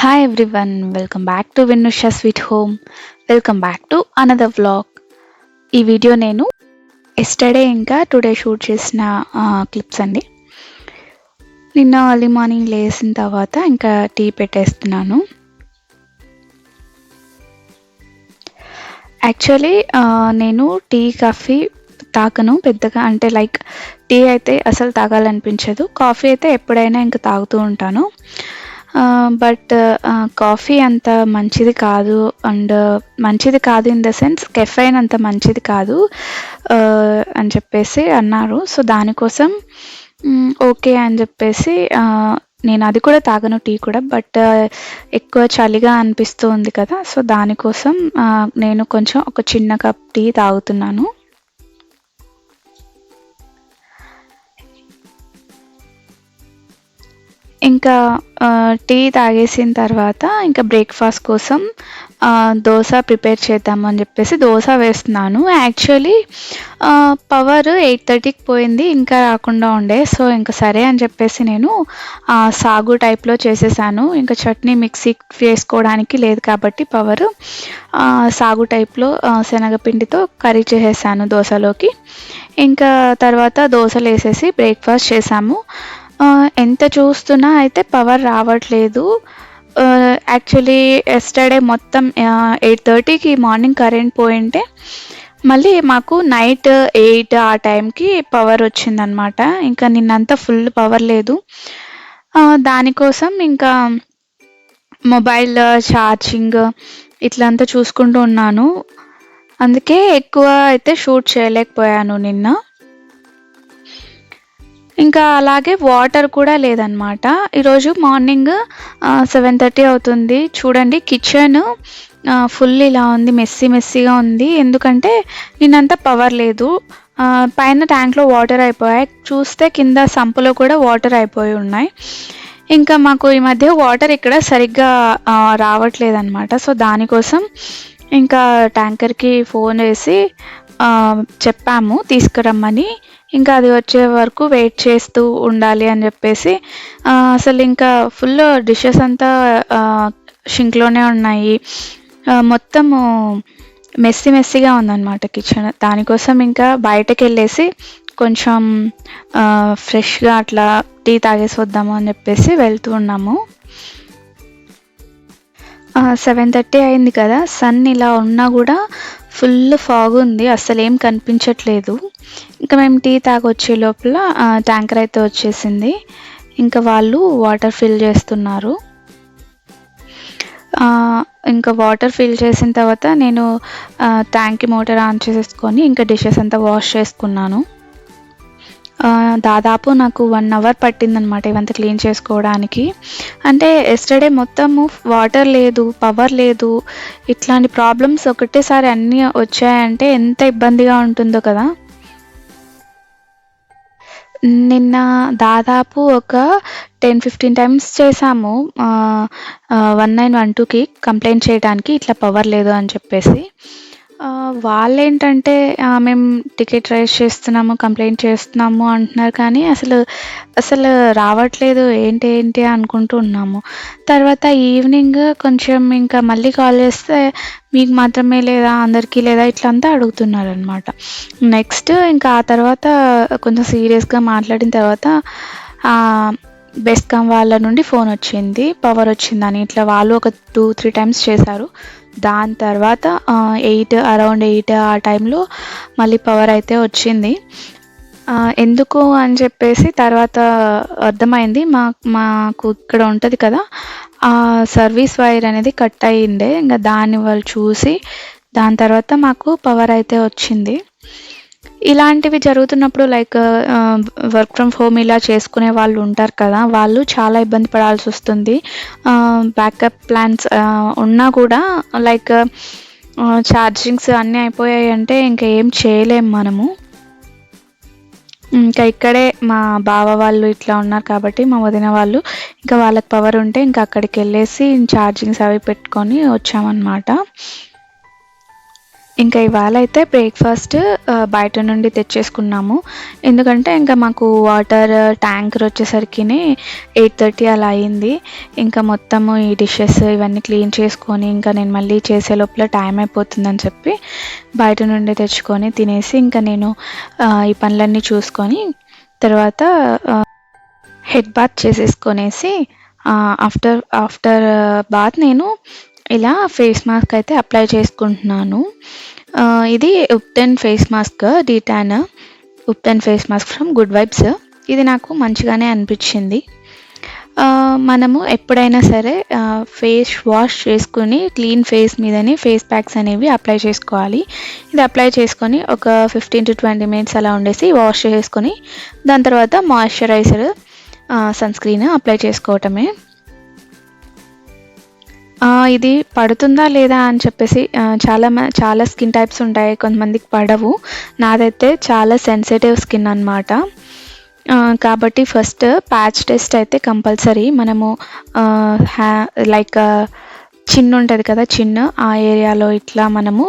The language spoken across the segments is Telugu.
Hi everyone welcome back to Vinnusha sweet home welcome back to another vlog ఈ వీడియో నేను ఎస్టర్డే ఇంకా టుడే షూట్ చేసిన క్లిప్స్ అండి. నిన్న ఎర్లీ మార్నింగ్ లేచిన తర్వాత ఇంకా టీ పెట్టేస్తున్నాను. యాక్చువల్లీ నేను టీ కాఫీ తాగను పెద్దగా అంటే లైక్ టీ అయితే అసలు తాగాలనిపించదు. కాఫీ అయితే ఎప్పుడైనా ఇంకా తాగుతూ ఉంటాను. బట్ కాఫీ అంత మంచిది కాదు అండ్ మంచిది కాదు ఇన్ ద సెన్స్ కెఫైన్ అంత మంచిది కాదు అని చెప్పేసి అన్నారు. సో దానికోసం ఓకే అని చెప్పేసి నేను అది కూడా తాగను టీ కూడా బట్ ఎక్కువ చలిగా అనిపిస్తూ ఉంది కదా సో దానికోసం నేను కొంచెం ఒక చిన్న కప్ టీ తాగుతున్నాను. ఇంకా టీ తాగేసిన తర్వాత ఇంకా బ్రేక్ఫాస్ట్ కోసం దోశ ప్రిపేర్ చేద్దామని చెప్పేసి దోశ వేస్తున్నాను. యాక్చువల్లీ పవర్ ఎయిట్ థర్టీకి పోయింది ఇంకా రాకుండా ఉండే. సో ఇంకా సరే అని చెప్పేసి నేను సాగు టైప్లో చేసేసాను. ఇంకా చట్నీ మిక్సీ వేసుకోవడానికి లేదు కాబట్టి పవర్ సాగు టైప్లో శనగపిండితో కర్రీ చేసేసాను దోశలోకి. ఇంకా తర్వాత దోశలు వేసేసి బ్రేక్ఫాస్ట్ చేసాము. ఎంత చూస్తున్నా అయితే పవర్ రావట్లేదు. యాక్చువల్లీ ఎస్టర్డే మొత్తం ఎయిట్ థర్టీకి మార్నింగ్ కరెంట్ పోయింటే మళ్ళీ మాకు నైట్ ఎయిట్ ఆ టైంకి పవర్ వచ్చిందనమాట ఇంకా నిన్నంతా ఫుల్ పవర్ లేదు. దానికోసం ఇంకా మొబైల్ ఛార్జింగ్ ఇట్లంతా చూసుకుంటూ ఉన్నాను. అందుకే ఎక్కువ అయితే షూట్ చేయలేకపోయాను నిన్న. ఇంకా అలాగే వాటర్ కూడా లేదనమాట ఈరోజు మార్నింగ్ సెవెన్ థర్టీ అవుతుంది. చూడండి కిచెన్ ఫుల్ ఇలా ఉంది మెస్సీ మెస్సీగా ఉంది. ఎందుకంటే నిన్నంతా పవర్ లేదు. పైన ట్యాంక్లో వాటర్ అయిపోయాయి. చూస్తే కింద సంపులో కూడా వాటర్ అయిపోయి ఉన్నాయి. ఇంకా మాకు ఈ మధ్య వాటర్ ఇక్కడ సరిగ్గా రావట్లేదు అనమాట సో దానికోసం ఇంకా ట్యాంకర్కి ఫోన్ చేసి చెప్పాము తీసుకురమ్మని. ఇంకా అది వచ్చే వరకు వెయిట్ చేస్తూ ఉండాలి అని చెప్పేసి అసలు ఇంకా ఫుల్ డిషెస్ అంతా షింక్లోనే ఉన్నాయి. మొత్తము మెస్సీ మెస్సీగా ఉందన్నమాట కిచెన్. దానికోసం ఇంకా బయటకు వెళ్ళేసి కొంచెం ఫ్రెష్గా అట్లా టీ తాగేసి వద్దాము అని చెప్పేసి వెళ్తూ ఉన్నాము. సెవెన్ థర్టీ అయింది కదా సన్ ఇలా ఉన్నా కూడా ఫుల్ ఫాగ్ ఉంది అసలు ఏం కనిపించట్లేదు. ఇంకా మేము టీ తాగొచ్చే లోపల ట్యాంకర్ అయితే వచ్చేసింది. ఇంకా వాళ్ళు వాటర్ ఫిల్ చేస్తున్నారు. ఇంకా వాటర్ ఫిల్ చేసిన తర్వాత నేను ట్యాంక్ మోటార్ ఆన్ చేసేసుకొని ఇంకా డిషెస్ అంతా వాష్ చేసుకున్నాను. దాదాపు నాకు వన్ అవర్ పట్టిందనమాట ఇవంతా క్లీన్ చేసుకోవడానికి. అంటే ఎస్టర్డే మొత్తము వాటర్ లేదు పవర్ లేదు ఇట్లాంటి ప్రాబ్లమ్స్ ఒకటేసారి అన్నీ వచ్చాయంటే ఎంత ఇబ్బందిగా ఉంటుందో కదా. నిన్న దాదాపు ఒక టెన్ ఫిఫ్టీన్ టైమ్స్ చేసాము వన్ నైన్ వన్ టూకి కంప్లైంట్ చేయడానికి ఇట్లా పవర్ లేదు అని చెప్పేసి. వాళ్ళేంటంటే మేము టికెట్ రైజ్ చేస్తున్నాము కంప్లైంట్ చేస్తున్నాము అంటున్నారు కానీ అసలు అసలు రావట్లేదు ఏంటి ఏంటి అనుకుంటూ ఉన్నాము. తర్వాత ఈవినింగ్ కొంచెం ఇంకా మళ్ళీ కాల్ చేస్తే మీకు మాత్రమే లేదా అందరికీ లేదా ఇట్లా అంతా అడుగుతున్నారు అనమాట నెక్స్ట్ ఇంకా ఆ తర్వాత కొంచెం సీరియస్గా మాట్లాడిన తర్వాత బెస్కామ్ వాళ్ళ నుండి ఫోన్ వచ్చింది పవర్ వచ్చిందని. ఇట్లా వాళ్ళు ఒక టూ త్రీ టైమ్స్ చేశారు. దాని తర్వాత ఎయిట్ అరౌండ్ ఎయిట్ ఆ టైంలో మళ్ళీ పవర్ అయితే వచ్చింది. ఎందుకు అని చెప్పేసి తర్వాత అర్థమైంది. మా మాకు ఇక్కడ ఉంటుంది కదా ఆ సర్వీస్ వైర్ అనేది కట్ అయ్యిండే ఇంకా దాన్ని వాళ్ళు చూసి దాని తర్వాత మాకు పవర్ అయితే వచ్చింది. ఇలాంటివి జరుగుతున్నప్పుడు లైక్ వర్క్ ఫ్రమ్ హోమ్ ఇలా చేసుకునే వాళ్ళు ఉంటారు కదా వాళ్ళు చాలా ఇబ్బంది పడాల్సి వస్తుంది. Uh, బ్యాకప్ ప్లాన్స్ uh, ఉన్నా కూడా లైక్ ఛార్జింగ్స్ uh, అన్నీ అయిపోయాయి అంటే ఇంకా ఏం చేయలేము మనము. ఇంకా ఇక్కడే మా బావ వాళ్ళు ఇట్లా ఉన్నారు కాబట్టి మా వదిన వాళ్ళు ఇంకా వాళ్ళకి పవర్ ఉంటే ఇంకా అక్కడికి వెళ్ళేసి ఛార్జింగ్స్ అవి పెట్టుకొని వచ్చామన్నమాట. ఇంకా ఇవాళ అయితే బ్రేక్ఫాస్ట్ బయట నుండి తెచ్చేసుకున్నాము. ఎందుకంటే ఇంకా మాకు వాటర్ ట్యాంకర్ వచ్చేసరికి ఎయిట్ థర్టీ అలా అయింది. ఇంకా మొత్తము ఈ డిషెస్ ఇవన్నీ క్లీన్ చేసుకొని ఇంకా నేను మళ్ళీ చేసే లోపల టైం అయిపోతుందని చెప్పి బయట నుండి తెచ్చుకొని తినేసి ఇంకా నేను ఈ పనులన్నీ చూసుకొని తర్వాత హెడ్ బాత్ చేసేసుకొనేసి ఆఫ్టర్ ఆఫ్టర్ బాత్ నేను ఇలా ఫేస్ మాస్క్ అయితే అప్లై చేసుకుంటున్నాను. ఇది ubtan face mask detan ubtan face mask from Good Vibes ఇది నాకు మంచిగానే అనిపించింది. మనము ఎప్పుడైనా సరే ఫేస్ వాష్ చేసుకుని క్లీన్ ఫేస్ మీదనే ఫేస్ ప్యాక్స్ అనేవి అప్లై చేసుకోవాలి. ఇది అప్లై చేసుకొని ఒక ఫిఫ్టీన్ టు ట్వంటీ మినిట్స్ అలా ఉండేసి వాష్ చేసుకొని దాని తర్వాత మాయిశ్చరైజర్ సన్ స్క్రీన్ అప్లై చేసుకోవటమే. ఇది పడుతుందా లేదా అని చెప్పేసి చాలా చాలా స్కిన్ టైప్స్ ఉంటాయి కొంతమందికి పడవు. నాదైతే చాలా సెన్సిటివ్ స్కిన్ అనమాట కాబట్టి ఫస్ట్ ప్యాచ్ టెస్ట్ అయితే కంపల్సరీ. మనము హ్యా లైక్ చిన్న ఉంటుంది కదా చిన్న ఆ ఏరియాలో ఇట్లా మనము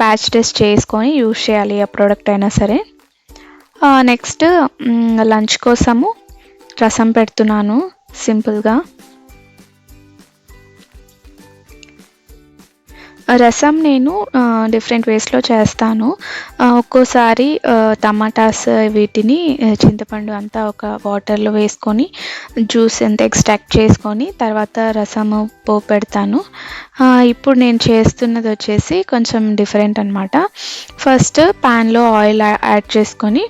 ప్యాచ్ టెస్ట్ చేసుకొని యూజ్ చేయాలి ఆ ప్రోడక్ట్ అయినా సరే. నెక్స్ట్ లంచ్ కోసము రసం పెడుతున్నాను సింపుల్గా. రసం నేను డిఫరెంట్ వేస్లో చేస్తాను. ఒక్కోసారి టమాటాస్ వీటిని చింతపండు అంతా ఒక వాటర్లో వేసుకొని జ్యూస్ ఎంత ఎక్స్ట్రాక్ట్ చేసుకొని తర్వాత రసము పోపు పెడతాను. ఇప్పుడు నేను చేస్తున్నది వచ్చేసి కొంచెం డిఫరెంట్ అనమాట ఫస్ట్ ప్యాన్లో ఆయిల్ యాడ్ చేసుకొని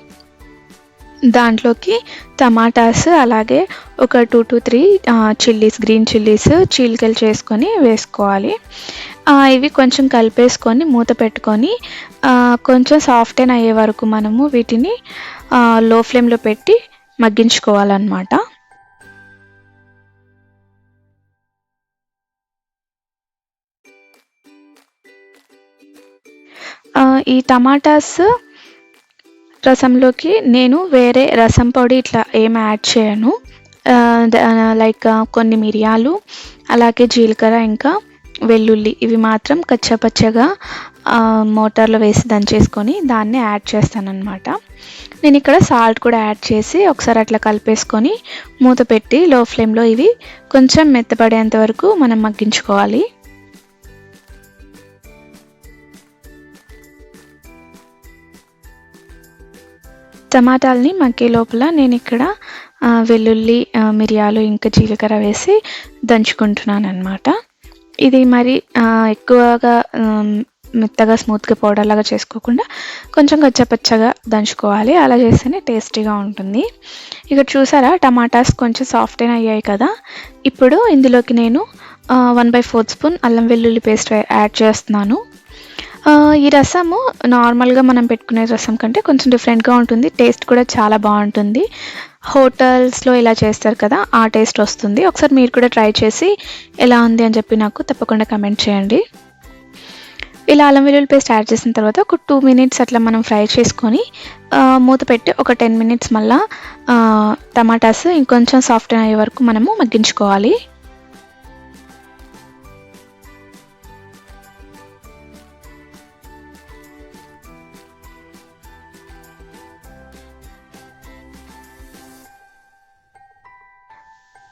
దాంట్లోకి టమాటాస్ అలాగే ఒక two to three chillies green chillies చీలికలు చేసుకొని వేసుకోవాలి. ఇవి కొంచెం కలిపేసుకొని మూత పెట్టుకొని కొంచెం సాఫ్ట్ అయిన అయ్యే వరకు మనము వీటిని లో ఫ్లేమ్లో పెట్టి మగ్గించుకోవాలన్నమాట. ఈ టమాటాస్ రసంలోకి నేను వేరే రసం పొడి ఇట్లా ఏం యాడ్ చేయను. లైక్ కొన్ని మిరియాలు అలాగే జీలకర్ర ఇంకా వెల్లుల్లి ఇవి మాత్రం కచ్చపచ్చగా మోటార్లో వేసి దంచేసుకొని దాన్ని యాడ్ చేస్తానన్నమాట. నేను ఇక్కడ సాల్ట్ కూడా యాడ్ చేసి ఒకసారి అట్లా కలిపేసుకొని మూత పెట్టి లో ఫ్లేమ్లో ఇవి కొంచెం మెత్తపడేంత వరకు మనం మగ్గించుకోవాలి. టమాటాలని మగ్గే లోపల నేను ఇక్కడ వెల్లుల్లి మిరియాలు ఇంకా జీలకర్ర వేసి దంచుకుంటున్నాను అనమాట ఇది మరి ఎక్కువగా మెత్తగా స్మూత్గా పౌడర్ లాగా చేసుకోకుండా కొంచెం గచ్చపచ్చగా దంచుకోవాలి. అలా చేస్తేనే టేస్టీగా ఉంటుంది. ఇక్కడ చూసారా టమాటాస్ కొంచెం సాఫ్ట్ అయిన అయ్యాయి కదా. ఇప్పుడు ఇందులోకి నేను వన్ బై ఫోర్త్ స్పూన్ అల్లం వెల్లుల్లి పేస్ట్ యాడ్ చేస్తున్నాను. ఈ రసము నార్మల్గా మనం పెట్టుకునే రసం కంటే కొంచెం డిఫరెంట్గా ఉంటుంది. టేస్ట్ కూడా చాలా బాగుంటుంది. హోటల్స్లో ఇలా చేస్తారు కదా ఆ టేస్ట్ వస్తుంది. ఒకసారి మీరు కూడా ట్రై చేసి ఎలా ఉంది అని చెప్పి నాకు తప్పకుండా కమెంట్ చేయండి. ఇలా అల్లం వెల్లుల్లి పేస్ట్ యాడ్ చేసిన తర్వాత ఒక టూ మినిట్స్ అట్లా మనం ఫ్రై చేసుకొని మూత పెట్టి ఒక టెన్ మినిట్స్ మళ్ళీ టమాటాస్ ఇంకొంచెం సాఫ్ట్ అయ్యే వరకు మనము మగ్గించుకోవాలి.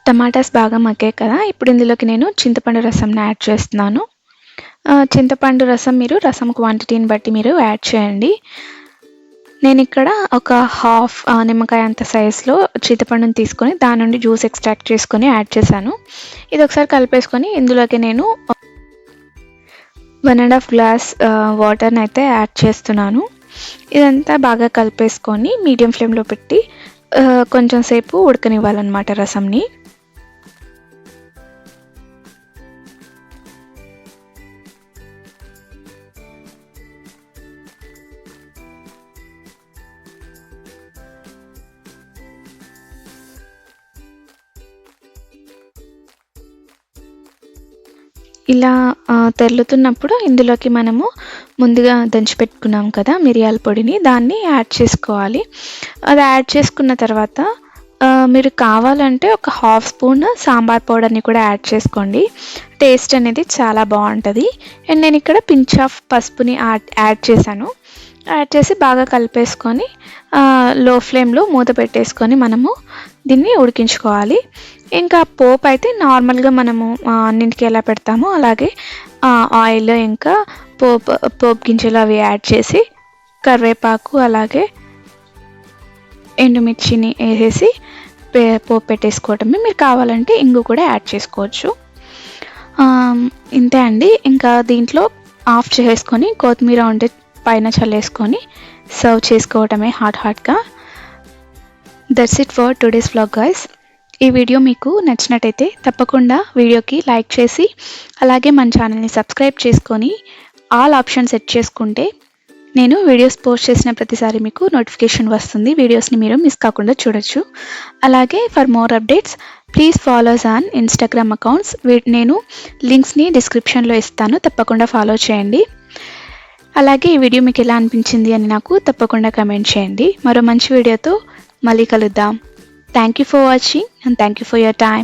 టమాటాస్ బాగా మగ్గాయి కదా ఇప్పుడు ఇందులోకి నేను చింతపండు రసంని యాడ్ చేస్తున్నాను. చింతపండు రసం మీరు రసం క్వాంటిటీని బట్టి మీరు యాడ్ చేయండి. నేను ఇక్కడ ఒక హాఫ్ నిమ్మకాయ అంత సైజులో చింతపండుని తీసుకొని దాని నుండి జ్యూస్ ఎక్స్ట్రాక్ట్ చేసుకొని యాడ్ చేశాను. ఇది ఒకసారి కలిపేసుకొని ఇందులోకి నేను వన్ అండ్ హాఫ్ గ్లాస్ వాటర్ని అయితే యాడ్ చేస్తున్నాను. ఇదంతా బాగా కలిపేసుకొని మీడియం ఫ్లేమ్లో పెట్టి కొంచెం సేపు ఉడకనివ్వాలన్నమాట రసంని. ఇలా తెల్లుతున్నప్పుడు ఇందులోకి మనము ముందుగా దంచి పెట్టుకున్నాం కదా మిరియాల పొడిని దాన్ని యాడ్ చేసుకోవాలి. అది యాడ్ చేసుకున్న తర్వాత మీరు కావాలంటే ఒక హాఫ్ స్పూన్ సాంబార్ పౌడర్ని కూడా యాడ్ చేసుకోండి. టేస్ట్ అనేది చాలా బాగుంటుంది. అండ్ నేను ఇక్కడ పించ్ ఆఫ్ పసుపుని యాడ్ యాడ్ చేశాను. యాడ్ చేసి బాగా కలిపేసుకొని లో ఫ్లేమ్లో మూత పెట్టేసుకొని మనము దీన్ని ఉడికించుకోవాలి. ఇంకా పోపు అయితే నార్మల్గా మనము అన్నింటికి ఎలా పెడతామో అలాగే ఆయిల్ ఇంకా పోపు పోపు గింజలు అవి యాడ్ చేసి కరివేపాకు అలాగే ఎండుమిర్చిని వేసేసి పే- పోపు పెట్టేసుకోవటమే. మీరు కావాలంటే ఇంగు కూడా యాడ్ చేసుకోవచ్చు. ఇంతే అండి. ఇంకా దీంట్లో ఆఫ్ చేసుకొని కొత్తిమీర ఉంటే పైన చల్లేసుకొని సర్వ్ చేసుకోవటమే హాట్ హాట్గా. That's it for today's vlog guys ఈ వీడియో మీకు నచ్చినట్టయితే తప్పకుండా వీడియోకి లైక్ చేసి అలాగే మన ఛానల్ని సబ్స్క్రైబ్ చేసుకొని ఆల్ ఆప్షన్ సెట్ చేసుకుంటే నేను వీడియోస్ పోస్ట్ చేసిన ప్రతిసారి మీకు నోటిఫికేషన్ వస్తుంది. వీడియోస్ని మీరు మిస్ కాకుండా చూడొచ్చు. అలాగే for more updates please follows on Instagram accounts నేను లింక్స్ని డిస్క్రిప్షన్లో ఇస్తాను. తప్పకుండా ఫాలో చేయండి. అలాగే ఈ వీడియో మీకు ఎలా అనిపించింది అని నాకు తప్పకుండా కమెంట్ చేయండి. మరో మంచి వీడియోతో మళ్ళీ కలుద్దాం. Thank you for watching and thank you for your time